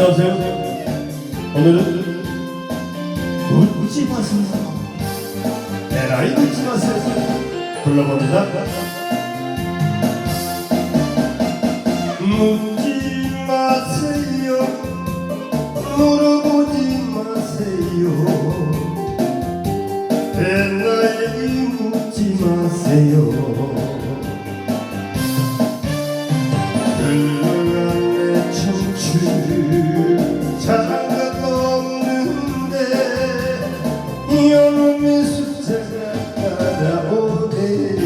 안녕하세요. 오늘은 묻지 마세요. 내 나이 묻지 마세요. 불러봅니다. 묻지 마세요. 물어보지 마세요. 내 나이 묻지 마세요.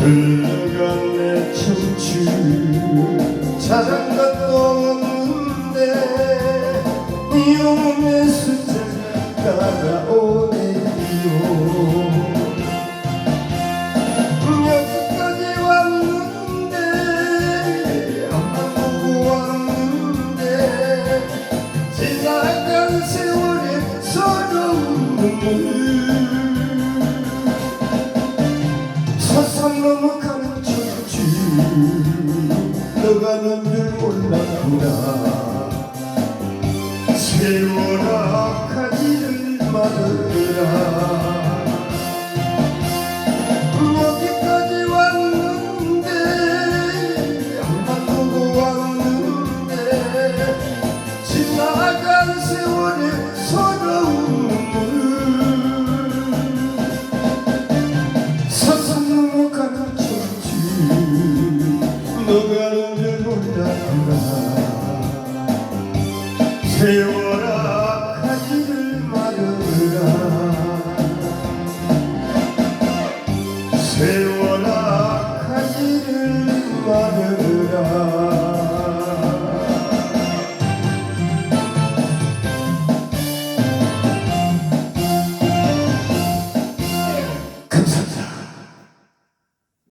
흘러간 내 청춘 찾은 것도 없는데 영혼의 숫자가 따라오네요? 여기까지 왔는데 앞만 보고 왔는데 지나간 세월의 서러운 눈물 넘어가는 청춘 너가는 줄 몰랐구나 세월 세월아 가지를 말아라. 세월